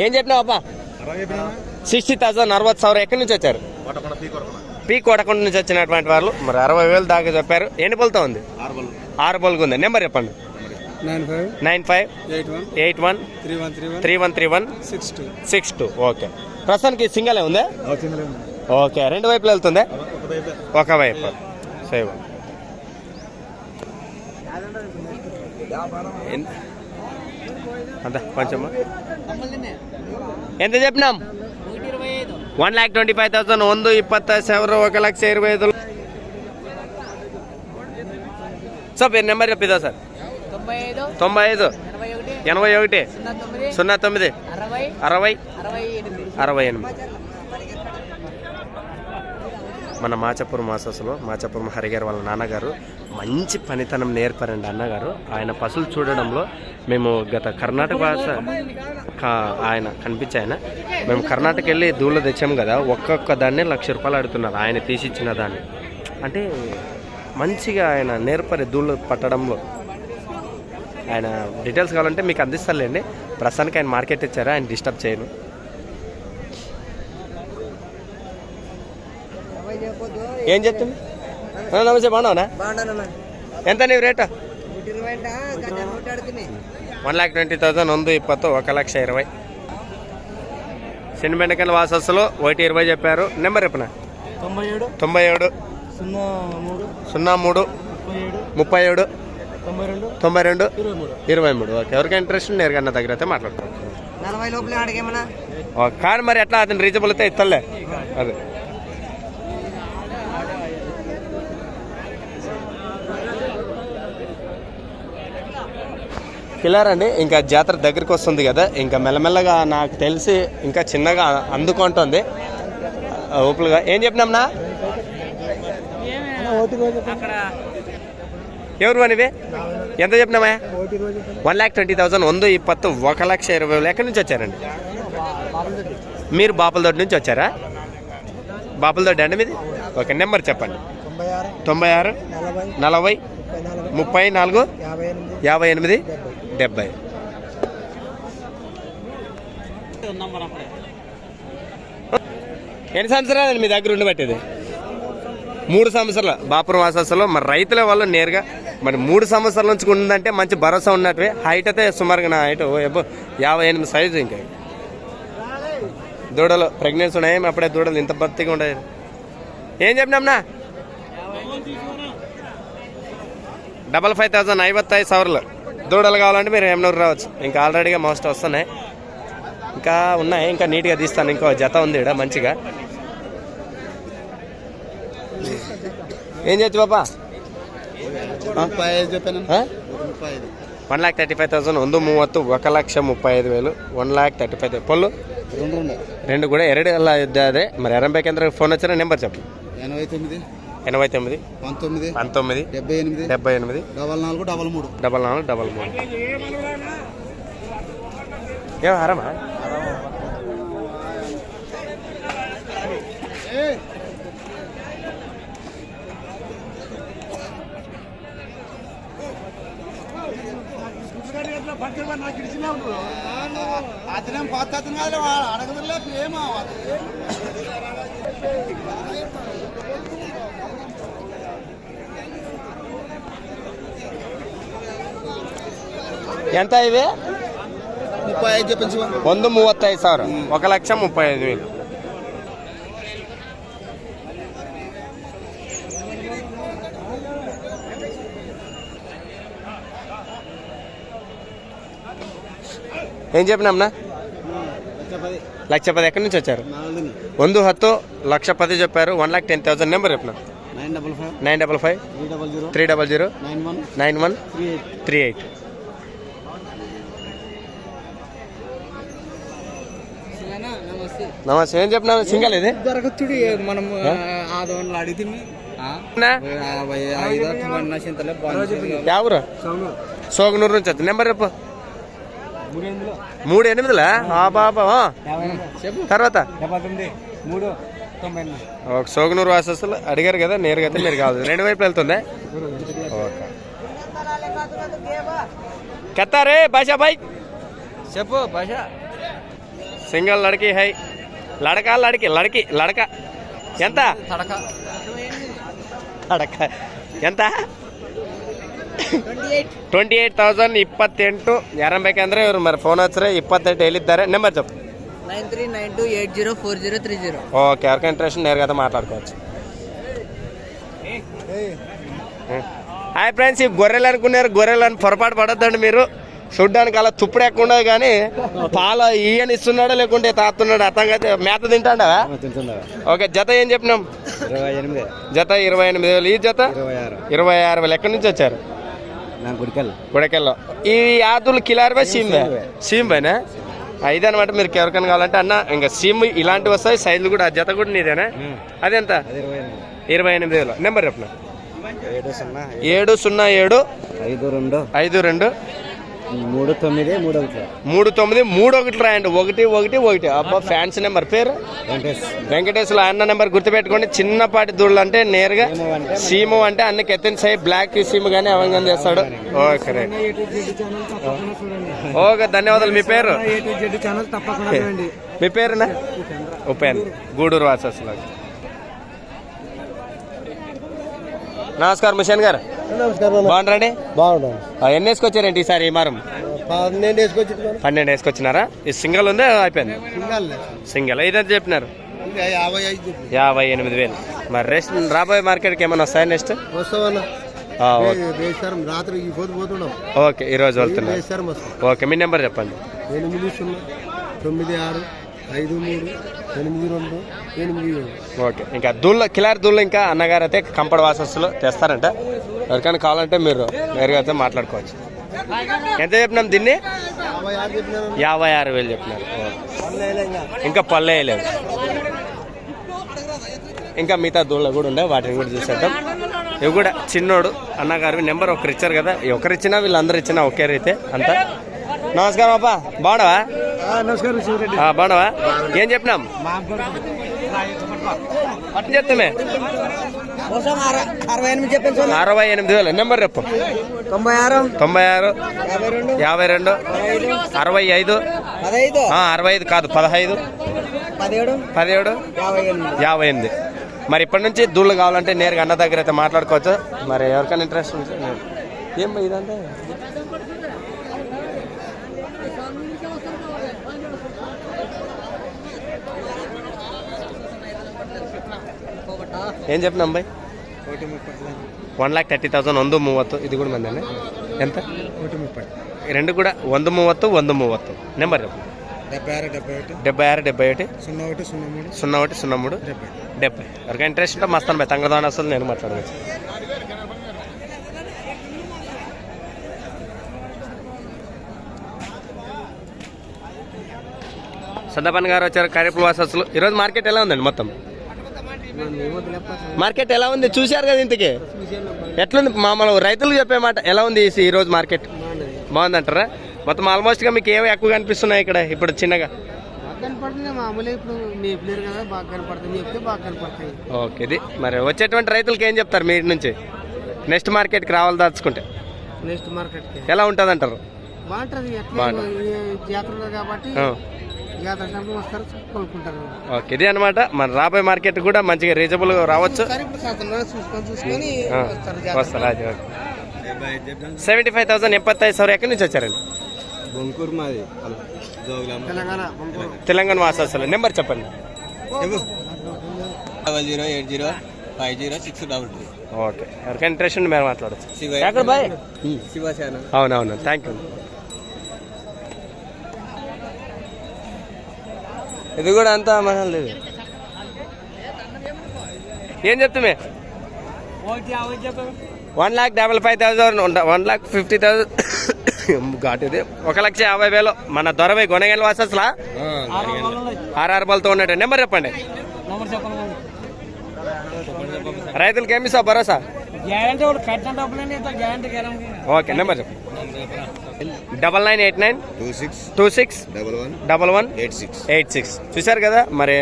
ఏం చెప్పినావు అబ్బా సిక్స్టీ థౌసండ్ అరవై ಸಾವಿರ ఎక్కడి నుంచి వచ్చారు పీ కోటకొండ నుంచి వచ్చినటువంటి వాళ్ళు మరి అరవై వేలు దాకా చెప్పారు ఎన్ని పళ్ళతో ఉంది ఆరు పళ్ళకు ఉంది నెంబర్ చెప్పండి nine five nine five eight one eight one three one three one three one three one six two six two okay ప్రస్తుతానికి సింగలే ఉందా ఓకే రెండు వైపులు వెళ్తుందా ఒక వైపు సేవ్ ఎన్- అంత కొంచెం ఎంత చెప్పినాం one lakh twenty five thousand ಒಂದು ಇಪ್ಪತ್ತೈದು ಸಾವಿರ ఒక లక్ష ఇరవై ఐదు సార్ మీరు నెంబర్ చెప్పిదా సార్ తొంభై ఐదు తొంభై ఐదు ఎనభై ఒకటి ఎనభై ఒకటి సున్నా తొమ్మిది సున్నా తొమ్మిది అరవై అరవై అరవై ఎనిమిది అరవై ఎనిమిది మన మాచపురం మాసస్సులో మాచపురం హరిగారు వాళ్ళ నాన్నగారు మంచి పనితనం నేర్పారండి అన్నగారు. ఆయన పశువులు చూడడంలో మేము గత కర్ణాటక భాష ఆయన కనిపించే ఆయన. మేము కర్ణాటక వెళ్ళి దూళ్ళు తెచ్చాము కదా ఒక్కొక్క దాన్ని లక్ష రూపాయలు అడుగుతున్నారు ఆయన తీసిచ్చిన దాన్ని. అంటే మంచిగా ఆయన నేర్పరి దూళ్ళు పట్టడంలో. ఆయన డీటెయిల్స్ కావాలంటే మీకు అందిస్తానులేండి. ప్రస్తుతానికి ఆయన మార్కెట్ ఇచ్చారా ఆయన డిస్టర్బ్ చేయను. ఏం చెప్తుంది నమస్తే బాగున్నావునా ఎంత నీవు rate? One lakh twenty thousand ఉంది ఇప్పత్తు ఒక లక్ష ఇరవై. చిన్న బెండకాయల వాసస్సులు ఒకటి ఇరవై చెప్పారు. నెంబర్ చెప్పిన? తొంభై ఏడు తొంభై ఏడు. సున్నా మూడు ముప్పై ఏడు తొంభై రెండు ఇరవై మూడు. ఓకే ఎవరికైనా ఇంట్రెస్ట్ ఉంది ఎవరికన్నా దగ్గర అయితే మాట్లాడతాం కానీ మరి ఎట్లా అతను రీజనబుల్ అయితే ఇస్తలే అదే. అండి ఇంకా జాతర దగ్గరికి వస్తుంది కదా ఇంకా మెల్లమెల్లగా నాకు తెలిసి ఇంకా చిన్నగా అందుకుంటుంది ఆ, ఊపులుగా ఏం చెప్పినాంనా ఎవరు అనివే ఎంత చెప్పినామా వన్ ల్యాక్ ట్వంటీ థౌసండ్ వంద ఇప్పత్తు ఒక లక్ష ఇరవై వేలు ఎక్కడి నుంచి వచ్చారండి. మీరు బాపులదొడ్డి నుంచి వచ్చారా? బాపులదొడ్డి అండి మీది? ఓకే నెంబర్ చెప్పండి. తొంభై ఆరు నలభై ముప్పై నాలుగు? యాభై ఎనిమిది? డెబ్బై. ఎన్ని సంవత్సరాలు మీ దగ్గర ఉండబట్టేది? మూడు సంవత్సరాలు. బాపురం వాసస్సులో మరి రైతుల వల్ల నేరుగా మరి మూడు సంవత్సరాల నుంచి ఉందంటే మంచి భరోసా ఉన్నట్టువే. హైట్ అయితే సుమారుగా నా హైట్. ఎబ్బో యాభై ఎనిమిది సైజు ఇంకా. దూడలు ప్రెగ్నెన్సీ ఉన్నాయి అప్పుడే దూడలు ఇంత బతిగా ఉండేది ఏం చెప్పినాంనా డబల్ ఫైవ్ థౌసండ్ ఐవత్తైదు సవర్లు. దూడలు కావాలంటే మీరు ఎమ్నూరు రావచ్చు. ఇంకా ఆల్రెడీగా మోస్ట్ వస్తున్నాయి. ఇంకా ఉన్నాయి. ఇంకా నీట్గా తీస్తాను. ఇంకో జత ఉంది ఇక్కడ మంచిగా. ఏం చేతి బాబా one lakh thirty five thousand ఉంది మూవత్తు ఒక లక్ష ముప్పై ఐదు వేలు వన్ ల్యాక్ థర్టీ ఫైవ్ పళ్ళు రెండు కూడా ఎరడు అలా అదే మరి ఎరంబై కేంద్ర ఫోన్ వచ్చిన నెంబర్ చెప్పండి ఎనభై తొమ్మిది. ఎనభై తొమ్మిది? పంతొమ్మిది. పంతొమ్మిది. డెబ్బై ఎనిమిది. డెబ్బై ఎనిమిది. డబల్ నాలుగు డబల్ మూడు. డబల్ నాలుగు డబల్ మూడు. ఏం హారమా అతనేం కొత్త అతను కాదు అడగదులే ప్రేమ ఎంత ఇవి ముప్పై ఐదు చెప్పించు ಒಂದು ಮೂವತ್ತೈದು ಸಾವಿರ ఒక లక్ష ముప్పై ఐదు వేలు ఏం చెప్పినాంనా పది లక్ష పది ఎక్కడి నుంచి వచ్చారు నాలుగు ಒಂದು ಹತ್ತು ಲಕ್ಷ ಪದಿ చెప్పారు one lakh ten thousand number చెప్పిన nine double five nine double five three double zero three double zero nine one nine one three eight నమస్తే ఏం చెప్పినా సింగల్ ఇది? దొరకచ్చుడు మనం అడిగితే సోగనూరు నుంచి వచ్చి నెంబర్ చెప్పు. మూడు ఎనిమిదిలా? ఆ. చెప్పు. తర్వాత? ఒక సోగనూరు వాసస్తులు అడిగారు కదా నేరుగా అయితే మీరు కాదు. రెండు వైపు వెళ్తుందా? ఓకే. కత్తారే భాషా బాయ్ చెప్పు భాష. సింగల్ లడకి హై. లడక లడకి లడకి లడక ఎంత తడక ಲಡಕ ಎಂತ twenty eight twenty eight thousand ಇಪ್ಪತ್ತೆಂಟು ಯಾರನ್ನ ಬೇಕಂದ್ರೆ ಇವ್ರು ಮರ ಫೋನ್ ಹಚ್ಚ್ರೆ ಇಪ್ಪತ್ತೆಂಟು ಹೇಳಿದ್ದಾರೆ నెంబర్ చెప్పు nine three nine two eight zero four zero three zero okay ఎవరికి ఇంట్రెస్ట్ నేరుగా మాట్లాడుకోవచ్చు హాయ్ ఫ్రెండ్స్ ఈ గొర్రెలు అనుకున్నారు గొర్రెలు అని పొరపాటు పడొద్దండి మీరు చూడ్డానికి అలా తుప్పుడు ఎక్కువ ఉండదు కానీ పాల ఈయన ఇస్తున్నాడా లేకుంటే తాతున్నాడు అర్థం కాదు. మేత తింటాడా ఓకే జత ఏం చెప్పినాం? జత ఇరవై ఎనిమిది వేలు. ఈ జత? ఇరవై ఆరు. వేలు. ఎక్కడి నుంచి వచ్చారు? గుడకెల్లో ఈ ఆదులు కిలార్వే? సీమ్వే సీమ్వేనా ఇదనమాట మీరు ఎవరికైనా కావాలంటే అన్న ఇంకా సీమ్ ఇలాంటివి వస్తాయి సైజులు కూడా ఆ జత కూడా నీదేనా? అదెంత? అది ఇరవై ఎనిమిది. ఇరవై ఎనిమిది వేలు. నెంబర్ చెప్పిన? ఏడు సున్నా ఏడు సున్నా ఏడు. ఐదు రెండు. ఐదు రెండు. మూడు తొమ్మిది మూడు ఒకటి మూడు తొమ్మిది మూడు ఒకటి రాయండి. ఒకటి ఒకటి ఒకటి. అబ్బా ఫ్యాన్స్ నెంబర్ పేరు? వెంకటేష్. వెంకటేశ్వర అన్న నెంబర్ గుర్తుపెట్టుకోండి. చిన్నపాటి దూళ్ళు అంటే నేరుగా సీము అంటే అన్ని ఎత్తిన సై బ్లాక్ సీము కానీ అవంగా చేస్తాడు. ఓకే ఓకే ధన్యవాదాలు. మీ పేరు? ఛానల్ తప్పకుండా చూడండి. మీ పేరునా? ఉపేంద్ర. గూడూరు వాసస్లో నమస్కారం ముషాన్ గారు. బాగుంటారండి బాగుంటాను ఎన్ని వేసుకొచ్చారేంటి ఈసారి ఈ మారం? పన్నెండు వేసుకొచ్చి పన్నెండు వేసుకొచ్చినారా? ఈ సింగల్ ఉందే? అయిపోయింది. సింగల్. ఇదంతా చెప్పినారు? యాభై ఎనిమిది వేలు. మరి రెస్ట్ రాబోయే మార్కెట్కి ఏమైనా వస్తాయా నెక్స్ట్? రాత్రి ఓకే ఈరోజు వస్తాం. ఓకే మీ నెంబర్ చెప్పండి. ఎనిమిది సున్నా తొమ్మిది ఆరు ఐదు మూడు ఎనిమిది రెండు ఎనిమిది ఓకే ఇంకా దూళ్ళ కిలారి దూళ్ళు ఇంకా అన్నగారు అయితే కంపడ వాసస్సులో తెస్తారంట. ఎవరికైనా కావాలంటే మీరు నేరుగా అయితే మాట్లాడుకోవచ్చు. ఎంత చెప్పినాం దీన్ని? యాభై ఆరు వేలు చెప్పినారు. ఇంకా పల్లె వేయలేదు. ఇంకా మిగతా దూళ్ళ కూడా ఉండే వాటిని కూడా చూసేద్దాం ఇవి కూడా చిన్నోడు అన్నగారు నెంబర్ ఒకరు ఇచ్చారు కదా ఒకరిచ్చినా వీళ్ళందరూ ఇచ్చినా ఒకే రీతే అంతా. నమస్కారం అప్ప బాగున్నావా? బాగున్నావా? ఏం చెప్పినాం? పట్టు చెప్తామే. అరవై ఎనిమిది వేలు. నెంబర్ చెప్పు. తొంభై ఆరు. తొంభై ఆరు. యాభై రెండు. అరవై ఐదు. అరవై ఐదు కాదు పదహైదు. పదిహేడు. యాభై ఎనిమిది. మరి ఇప్పటి నుంచి దూళ్ళు కావాలంటే నేరుగా అన్న దగ్గర అయితే మాట్లాడుకోవచ్చు. మరి ఎవరికైనా ఇంట్రెస్ట్ ఉంటే నేను- ఏం ఇదంటే ఏం చెప్పినాం బాయ్ ఒకటి ముప్పై వన్ ಲ್ಯಾಕ್ ತರ್ಟಿ ತೌಸಂಡ್ ಒಂದು ಮೂವತ್ತು ಇದು ಕೂಡ ಬಂದೇನೆ ಎಂತ ఒకటి ముప్పై ಈ రెండు ಕೂಡ ಒಂದು ಮೂವತ್ತು ಒಂದು ಮೂವತ್ತು నెంబర్ చెప్పు డెబ్బై ఆరు డెబ్బై ఒకటి డెబ్బై ఆరు డెబ్బై ఒకటి సున్నా ఒకటి సున్నా మూడు సున్నా ఒకటి సున్నా మూడు డెబ్బై డెబ్బై ఎవరికైనా ఇంట్రెస్ట్ ఉంటే మస్తాను బాయ్ తంగదాని అసలు నేను మాట్లాడవచ్చు సద్దపన్ గారు వచ్చారు కార్యపుల వాసస్సులు ఈరోజు మార్కెట్ ఎలా ఉందండి మొత్తం మార్కెట్ ఎలా ఉంది? చూశారు కదా ఇంతకీ? ఎట్లుంది? మామూలు రైతులు చెప్పే మాట ఎలా ఉంది ఈ- రోజు మార్కెట్? బాగుందంటారా? మొత్తం ఆల్మోస్ట్గా మీకు ఏమి ఎక్కువ కనిపిస్తున్నాయి ఇక్కడ ఇప్పుడు చిన్నగా. ఓకే ఇది మరి వచ్చేటువంటి రైతులకి ఏం చెప్తారు మీ నుంచి? నెక్స్ట్ మార్కెట్కి రావాలి దాచుకుంటే. నెక్స్ట్ మార్కెట్కి. ఎలా ఉంటుంది అంటారు బాగుంటుంది. జాతరలో కాబట్టి ఓకే ఇదే అనమాట మన రాబోయే మార్కెట్ కూడా మంచిగా రీజనబుల్ రావచ్చు. సెవెంటీ ఫైవ్ థౌసండ్ ఎప్పతైతే సార్? ఎక్కడి నుంచి వచ్చారండి తెలంగాణ తెలంగాణ అసలు. నెంబర్ చెప్పండి. Double zero eight zero five zero six double okay. ఎవరికైనా ఇంట్రెస్ట్ ఉంది మేము మాట్లాడచ్చు. బాయ్? అవునవును. థ్యాంక్ యూ ఇది కూడా అంతా మనది ఏం చెప్తామే one lakh double five thousand one lakh fifty thousand. Ghat ఇది. ఒక లక్ష యాభై వేలు. మన దొరవై గొనగల వాసస్లా? ఆర్ఆర్ బాల్తో ఉన్నాడు నెంబర్ చెప్పండి. రైతులకి ఏమి ఇస్తావు భరోసా? ఓకే నెంబర్ చెప్పు double nine eight nine two six two six double one double one eight six eight six చూశారు కదా మరి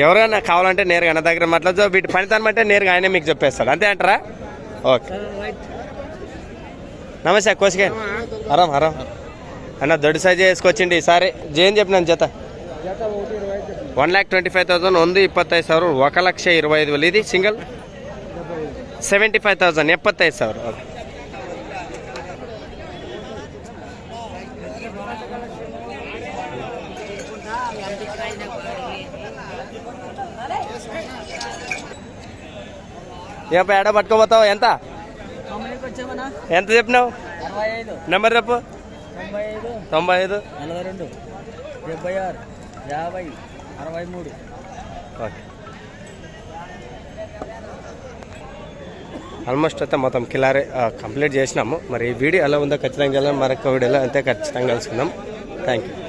ఎవరైనా కావాలంటే నేరుగా అన్న దగ్గర మాట్లాడచ్చు వీటి పనితనం అంటే నేరుగా ఆయనే మీకు చెప్పేస్తాడు అంతే అంటారా ఓకే నమస్తే కోసికే ఆరాం ఆరాం అన్న దొడ్డు సైజ్ వేసుకొచ్చిండి ఈసారి జేన్ చెప్పినాను జత జత ఒకటి ఇరవై ఐదు చెప్పండి one lakh twenty five thousand ಒಂದು ಇಪ್ಪತ್ತೈದು ಸಾವಿರ ఒక ಲಕ್ಷ ಇರವೈ ಐದು ಇದು ಸಿಂಗಲ್ డెబ్బై ఐదు ಸೆವೆಂಟಿ ಫೈವ್ ತೌಸಂಡ್ ಎಪ್ಪತ್ತೈದು ಸಾವಿರ ఏప ఎడ పట్టుకోపోతావు ఎంత? ఎంత చెప్పినావు? నెంబర్ చెప్పు. తొంభై ఐదు తొంభై ఐదు నలభై రెండు డెబ్బై ఆరు యాభై. అరవై మూడు ఓకే. ఆల్మోస్ట్ అయితే మొత్తం కిలారే కంప్లీట్ చేసినాము. మరి ఈ వీడియో ఎలా ఉందో ఖచ్చితంగా మరొక వీడియోలో అంతే ఖచ్చితంగా కలుసుకుందాం. Thank you